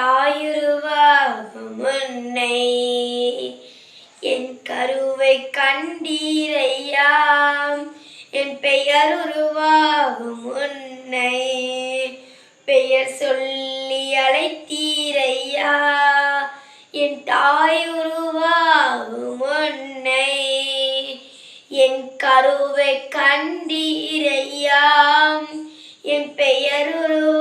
தாயுருவாகும் முன்னை என் கருவை கண்டீரையா? என் பெயர் உருவாகும் முன்னை பெயர் சொல்லி அழைத்தீரையா? என் தாய் உருவாகும் முன்னை என் கருவை கண்டீரையாம் என் பெயர் உருவா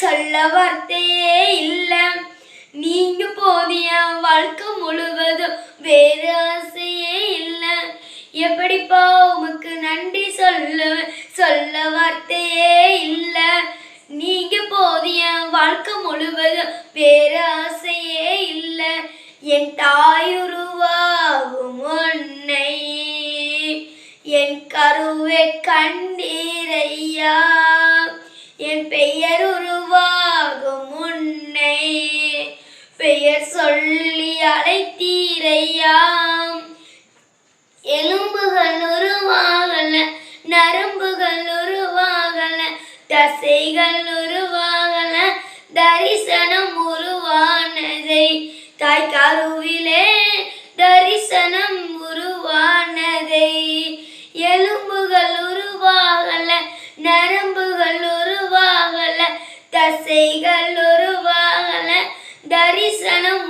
சொல்ல வார்த்தையே இல்லை. நீங்க போதிய வாழ்க்கை முழுவதும் வேறு ஆசையே இல்லை. எப்படிப்பா உமக்கு நன்றி சொல்ல சொல்ல வார்த்தையே இல்லை. நீங்க போதிய வாழ்க்கை முழுவதும் வேறு ஆசையே இல்லை. என் தாய் உருவாகும் உன்னை. என் கருவை கண்டீரையா என் பெயர் உரு பெயர் சொல்லி அழைத்தீரையா எலும்புகள் உருவாகல நரம்புகள் உருவாகல தசைகள் உருவாகல தரிசனம் உருவானதை தாய் கருவிலே தரிசனம் உருவானதை. எலும்புகள் உருவாகல நரம்புகள் உருவாகல தசைகள் உருவாகல தரிசனம்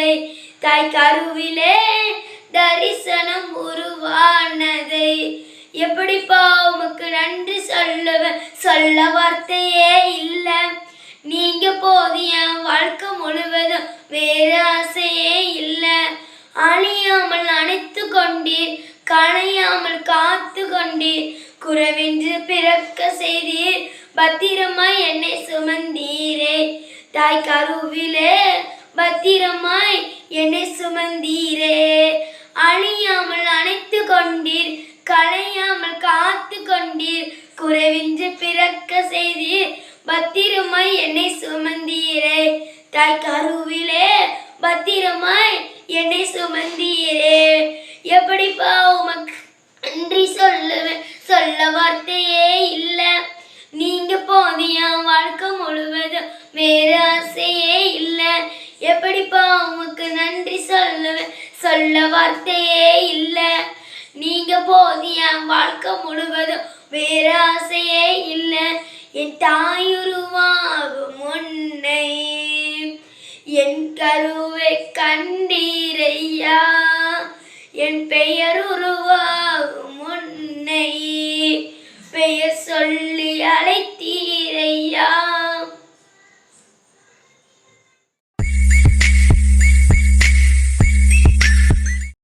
உருவானதை தாய் கருவிலே தரிசனம் உருவானதை. எப்படிப்பா உமக்கு நன்றி சொல்லுவேன் சொல்ல வார்த்தையே இல்லை. நீங்க போதிய வாழ்க்கை முழுவதும் வேறு ஆசையே இல்லை. அழியாமல் அணைத்து கொண்டீர் களையாமல் காத்து கொண்டீர். குறவென்று பிறக்க செய்தீர் பத்திரமாய் என்னை சுமந்தீரே. தாய் கருவிலே பத்திரமாய் என்னை சுமந்தீரே. அழியாமல் அணைத்து கொண்டீர் களையாமல் காத்து கொண்டீர் குறைவின்றி பிறக்க செய்தீர் பத்திரமாய் என்னை சுமந்தீரே. தாய் கருவிலே பத்திரமாய் என்னை சுமந்தீரே. எப்படிப்பா உமக்கு நன்றி சொல்லுவேன் சொல்ல வார்த்தையே சொல்ல வார்த்தையே இல்லை. நீங்க போதிய வாழ்க்கை முழுவதும் வேற ஆசையே இல்லை. என் தாயுருவாகும் முன்னை என் கருவை கண்டீரையா. என் பெயர் உருவாகும்